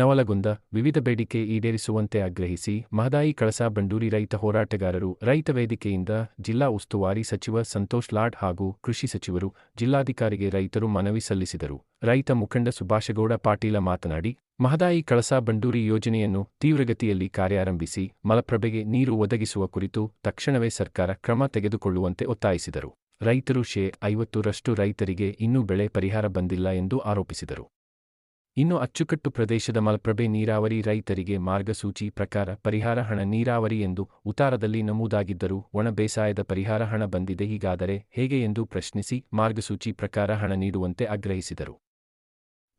ನವಲಗುಂದ ವಿವಿಧ ಬೇಡಿಕೆ ಈಡೇರಿಸುವಂತೆ ಆಗ್ರಹಿಸಿ ಮಹದಾಯಿ ಕಳಸಾ ಬಂಡೂರಿ ರೈತ ಹೋರಾಟಗಾರರು, ರೈತ ವೇದಿಕೆಯಿಂದ ಜಿಲ್ಲಾ ಉಸ್ತುವಾರಿ ಸಚಿವ ಸಂತೋಷ್ ಲಾಡ್ ಹಾಗೂ ಕೃಷಿ ಸಚಿವರು, ಜಿಲ್ಲಾಧಿಕಾರಿಗೆ ರೈತರು ಮನವಿ ಸಲ್ಲಿಸಿದರು. ರೈತ ಮುಖಂಡ ಸುಭಾಷಗೌಡ ಪಾಟೀಲ ಮಾತನಾಡಿ, ಮಹದಾಯಿ ಕಳಸಾ ಬಂಡೂರಿ ಯೋಜನೆಯನ್ನು ತೀವ್ರಗತಿಯಲ್ಲಿ ಕಾರ್ಯಾರಂಭಿಸಿ, ಮಲಪ್ರಭೆಗೆ ನೀರು ಒದಗಿಸುವ ಕುರಿತು ತಕ್ಷಣವೇ ಸರ್ಕಾರ ಕ್ರಮ ತೆಗೆದುಕೊಳ್ಳುವಂತೆ ಒತ್ತಾಯಿಸಿದರು. ರೈತರು ಶೇ ಐವತ್ತರಷ್ಟು ರೈತರಿಗೆ ಇನ್ನೂ ಬೆಳೆ ಪರಿಹಾರ ಬಂದಿಲ್ಲ ಎಂದು ಆರೋಪಿಸಿದರು. ಇನ್ನು ಅಚ್ಚುಕಟ್ಟು ಪ್ರದೇಶದ ಮಲಪ್ರಭೆ ನೀರಾವರಿ ರೈತರಿಗೆ ಮಾರ್ಗಸೂಚಿ ಪ್ರಕಾರ ಪರಿಹಾರ ಹಣ ನೀರಾವರಿ ಎಂದು ಉತ್ತಾರದಲ್ಲಿ ನಮೂದಾಗಿದ್ದರೂ ಒಣ ಬೇಸಾಯದ ಪರಿಹಾರ ಹಣ ಬಂದಿದೆ. ಹೀಗಾದರೆ ಹೇಗೆ ಎಂದು ಪ್ರಶ್ನಿಸಿ ಮಾರ್ಗಸೂಚಿ ಪ್ರಕಾರ ಹಣ ನೀಡುವಂತೆ ಆಗ್ರಹಿಸಿದರು.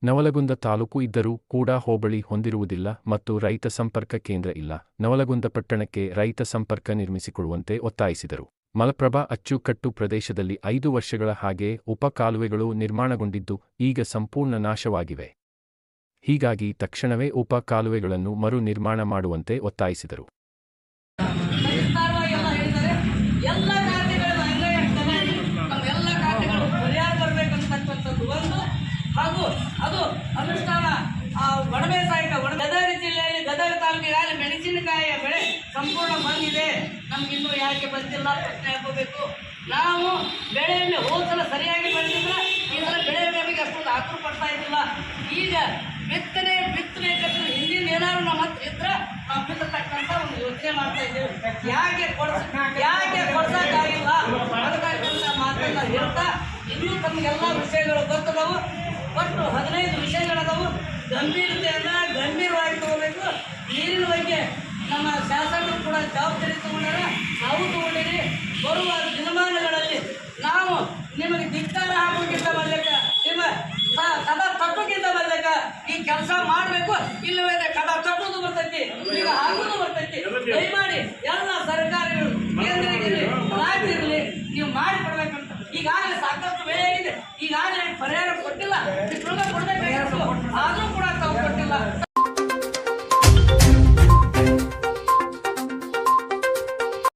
ನವಲಗುಂದ ತಾಲೂಕು ಇದ್ದರೂ ಕೂಡ ಹೋಬಳಿ ಹೊಂದಿರುವುದಿಲ್ಲ ಮತ್ತು ರೈತ ಸಂಪರ್ಕ ಕೇಂದ್ರ ಇಲ್ಲ. ನವಲಗುಂದ ಪಟ್ಟಣಕ್ಕೆ ರೈತ ಸಂಪರ್ಕ ನಿರ್ಮಿಸಿಕೊಡುವಂತೆ ಒತ್ತಾಯಿಸಿದರು. ಮಲಪ್ರಭಾ ಅಚ್ಚುಕಟ್ಟು ಪ್ರದೇಶದಲ್ಲಿ ಐದು ವರ್ಷಗಳ ಹಾಗೆ ಉಪ ಕಾಲುವೆಗಳು ನಿರ್ಮಾಣಗೊಂಡಿದ್ದು ಈಗ ಸಂಪೂರ್ಣ ನಾಶವಾಗಿವೆ. ಹೀಗಾಗಿ ತಕ್ಷಣವೇ ಉಪ ಕಾಲುವೆಗಳನ್ನು ಮರು ನಿರ್ಮಾಣ ಮಾಡುವಂತೆ ಒತ್ತಾಯಿಸಿದರು. ಹಾಗೂ ಅದು ಅನುಷ್ಠಾನ ಬೆಳೆ ಸಂಪೂರ್ಣ ನಾವು ಬೆಳೆಯನ್ನು ಹೋದ ಸರಿಯಾಗಿ ಬೆಳೆದಿದ್ರೆ ಈ ಸಲ ಬೆಳೆ ನಮಗೆ ಅಷ್ಟೊಂದು ಪಡ್ತಾ ಇದ್ದಿಲ್ಲ ಈಗ ಬಿತ್ತನೆ ಬಿತ್ತನೆ ಹಿಂದಿನ ಏನಾದ್ರು ನಮ್ಮ ಹತ್ರ ಇದ್ರೆ ನಾವು ಬಿತ್ತತಕ್ಕಂಥ ಒಂದು ಯೋಚನೆ ಮಾಡ್ತಾ ಇದ್ದೇವೆ. ಯಾಕೆ ಕೊಡ್ಸ ಯಾಕೆ ಕೊಡ್ಸಕ್ಕಾಗಿಲ್ಲ? ಅದಕ್ಕಾಗಿ ಮಾತನ್ನ ಹೇಳ್ತಾ ಇನ್ನೂ ತಮಗೆಲ್ಲ ವಿಷಯಗಳು ಗೊತ್ತದವು. ಒಟ್ಟು ಹದಿನೈದು ವಿಷಯಗಳದವು. ಗಂಭೀರತೆಯನ್ನ ಗಂಭೀರವಾಗಿ ತಗೋಬೇಕು. ನೀರಿನ ಬಗ್ಗೆ ನಮ್ಮ ಶಾಸಕರು ಕೂಡ ಜವಾಬ್ದಾರಿ ತಗೊಂಡಾರ ನಾವು ತಗೊಂಡಿರಿ. ಬರುವ ದಿನಮಾನಗಳಲ್ಲಿ ಕೆಲಸ ಮಾಡಬೇಕು ಇಲ್ಲವೇ ಕದ ತಗೊಂಡು ಬರ್ತೈತಿ, ಈಗ ಆಗೋದು ಬರ್ತೈತಿ. ದಯಮಾಡಿ ಎಲ್ಲ ಸರ್ಕಾರಗಳು ಕೇಂದ್ರ ಇರಲಿ, ನೀವು ಮಾಡಿ ಕೊಡ್ಬೇಕಂತ. ಈಗಾಗಲೇ ಸಾಕಷ್ಟು ಬೆಳೆ ಆಗಿದೆ. ಈಗಾಗಲೇ ಪರಿಹಾರ ಕೊಟ್ಟಿಲ್ಲ. ಕೊಡಬೇಕಾಗಿತ್ತು. ಆದರೂ ಕೂಡ ತಾವು ಕೊಟ್ಟಿಲ್ಲ.